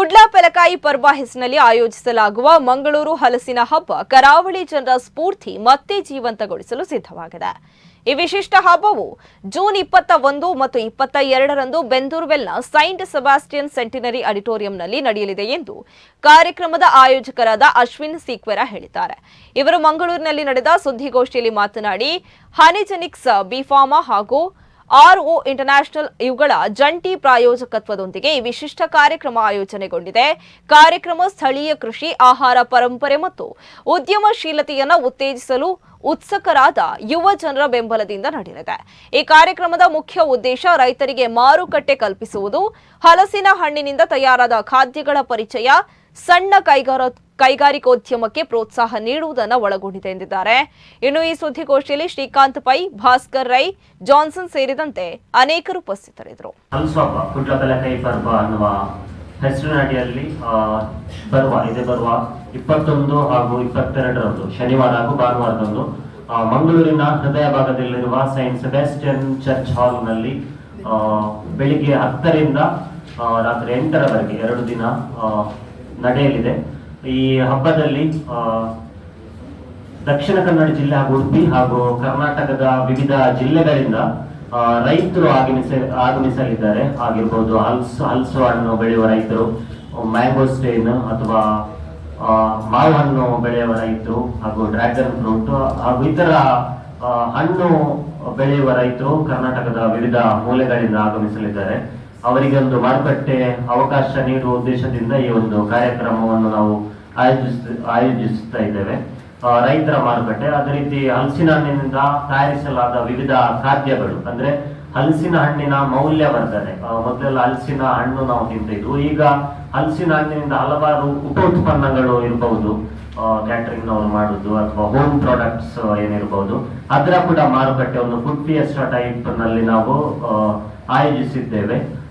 ಕುಡ್ಲಾ ಪೆಲಕಾಯಿ ಪರ್ವ ಹೆಸರಿನಲ್ಲಿ ಆಯೋಜಿಸಲಾಗುವ ಮಂಗಳೂರು ಹಲಸಿನ ಹಬ್ಬ ಕರಾವಳಿ ಜನರ ಸ್ಫೂರ್ತಿ ಮತ್ತೆ ಜೀವಂತಗೊಳಿಸಲು ಸಿದ್ಧವಾಗಿದೆ. ಈ ವಿಶಿಷ್ಟ ಹಬ್ಬವು ಜೂನ್ ಇಪ್ಪತ್ತ ಒಂದು ಮತ್ತು ಇಪ್ಪತ್ತ ಎರಡರಂದು ಬೆಂದೂರ್ವೆಲ್ನ ಸೈಂಟ್ ಸೆಬಾಸ್ಟಿಯನ್ ಸೆಂಟಿನರಿ ಆಡಿಟೋರಿಯಂನಲ್ಲಿ ನಡೆಯಲಿದೆ ಎಂದು ಕಾರ್ಯಕ್ರಮದ ಆಯೋಜಕರಾದ ಅಶ್ವಿನ್ ಸೀಕ್ವೆರಾ ಹೇಳಿದ್ದಾರೆ. ಇವರು ಮಂಗಳೂರಿನಲ್ಲಿ ನಡೆದ ಸುದ್ದಿಗೋಷ್ಠಿಯಲ್ಲಿ ಮಾತನಾಡಿ ಹಾನಿಜೆನಿಕ್ಸ್ ಬಿಫಾರ್ಮಾ ಹಾಗೂ ಆರ್ಒ ಇಂಟರ್ನ್ಯಾಷನಲ್ ಇವುಗಳ ಜಂಟಿ ಪ್ರಾಯೋಜಕತ್ವದೊಂದಿಗೆ ಈ ವಿಶಿಷ್ಟ ಕಾರ್ಯಕ್ರಮ ಆಯೋಜನೆಗೊಂಡಿದೆ. ಕಾರ್ಯಕ್ರಮ ಸ್ಥಳೀಯ ಕೃಷಿ, ಆಹಾರ, ಪರಂಪರೆ ಮತ್ತು ಉದ್ಯಮಶೀಲತೆಯನ್ನು ಉತ್ತೇಜಿಸಲು ಉತ್ಸುಕರಾದ ಯುವ ಜನರ ಬೆಂಬಲದಿಂದ ನಡೆಯಲಿದೆ. ಈ ಕಾರ್ಯಕ್ರಮದ ಮುಖ್ಯ ಉದ್ದೇಶ ರೈತರಿಗೆ ಮಾರುಕಟ್ಟೆ ಕಲ್ಪಿಸುವುದು, ಹಲಸಿನ ಹಣ್ಣಿನಿಂದ ತಯಾರಾದ ಖಾದ್ಯಗಳ ಪರಿಚಯ, ಸಣ್ಣ ಕೈಗಾರ, ಕೈಗಾರಿಕೋದ್ಯಮಕ್ಕೆ ಪ್ರೋತ್ಸಾಹ ನೀಡುವುದನ್ನು ಒಳಗೊಂಡಿದೆ ಎಂದಿದ್ದಾರೆ. ಇನ್ನು ಈ ಸುದ್ದಿಗೋಷ್ಠಿಯಲ್ಲಿ ಶ್ರೀಕಾಂತ್ ಪೈ, ಭಾಸ್ಕರ್ ರೈ, ಜಾನ್ಸನ್ ಸೇರಿದಂತೆ ಅನೇಕರು ಉಪಸ್ಥಿತರಿದ್ದರು. ಹೆಸರಿನಡಿಯಲ್ಲಿ ಬರುವ, ಇದೆ ಬರುವ ಇಪ್ಪತ್ತೊಂದು ಹಾಗೂ ಇಪ್ಪತ್ತೆರಡರಂದು, ಶನಿವಾರ ಹಾಗೂ ಭಾನುವಾರದಂದು ಮಂಗಳೂರಿನ ಹೃದಯ ಭಾಗದಲ್ಲಿರುವ ಸೈಂಟ್ ಸೆಬಾಸ್ಟಿಯನ್ ಚರ್ಚ್ ಹಾಲ್ನಲ್ಲಿ ಬೆಳಿಗ್ಗೆ ಹತ್ತರಿಂದ ರಾತ್ರಿ ಎಂಟರವರೆಗೆ ಎರಡು ದಿನ ನಡೆಯಲಿದೆ. ಈ ಹಬ್ಬದಲ್ಲಿ ದಕ್ಷಿಣ ಕನ್ನಡ ಜಿಲ್ಲೆ ಹಾಗೂ ಉಡುಪಿ ಹಾಗೂ ಕರ್ನಾಟಕದ ವಿವಿಧ ಜಿಲ್ಲೆಗಳಿಂದ ರೈತರು ಆಗಮಿಸ ಆಗಮಿಸಲಿದ್ದಾರೆ. ಆಗಿರ್ಬೋದು ಹಲ್ಸು ಹಲ್ಸು ಹಣ್ಣು ಬೆಳೆಯುವ ರೈತರು ಮ್ಯಾಂಗೋಸ್ಟೇನ್ ಅಥವಾ ಮಾವು ಹಣ್ಣು ಬೆಳೆಯುವ ರೈತರು ಹಾಗೂ ಡ್ರ್ಯಾಗನ್ ಫ್ರೂಟ್ ಹಾಗೂ ಇತರ ಹಣ್ಣು ಬೆಳೆಯುವ ರೈತರು ಕರ್ನಾಟಕದ ವಿವಿಧ ಮೂಲೆಗಳಿಂದ ಆಗಮಿಸಲಿದ್ದಾರೆ. ಅವರಿಗೆ ಒಂದು ಮಾರುಕಟ್ಟೆ ಅವಕಾಶ ನೀಡುವ ಉದ್ದೇಶದಿಂದ ಈ ಒಂದು ಕಾರ್ಯಕ್ರಮವನ್ನು ನಾವು ಆಯೋಜಿಸ, ಆಯೋಜಿಸ್ತಾ ಇದ್ದೇವೆ. ರೈತರ ಮಾರುಕಟ್ಟೆ. ಅದೇ ರೀತಿ ಹಲಸಿನ ಹಣ್ಣಿನಿಂದ ತಯಾರಿಸಲಾದ ವಿವಿಧ ಖಾದ್ಯಗಳು, ಅಂದ್ರೆ ಹಲಸಿನ ಹಣ್ಣಿನ ಮೌಲ್ಯವರ್ಧನೆ ವರ್ಧನೆ. ಮೊದಲೆಲ್ಲ ಹಲಸಿನ ಹಣ್ಣು ನಾವು ತಿಂತಿದ್ವು. ಈಗ ಹಲಸಿನ ಹಣ್ಣಿನಿಂದ ಹಲವಾರು ಉಪ ಉತ್ಪನ್ನಗಳು ಇರಬಹುದು ಕ್ಯಾಟರಿಂಗ್ ನವರು ಮಾಡುದು, ಅಥವಾ ಹೋಮ್ ಪ್ರಾಡಕ್ಟ್ಸ್ ಏನಿರಬಹುದು. ಅದರ ಕೂಡ ಮಾರುಕಟ್ಟೆ ಒಂದು ಫುಡ್ ಫಿಯೆಸ್ಟಾ ಟೈಪ್ನಲ್ಲಿ ನಾವು ಆಯೋಜಿಸಿದ್ದೇವೆ.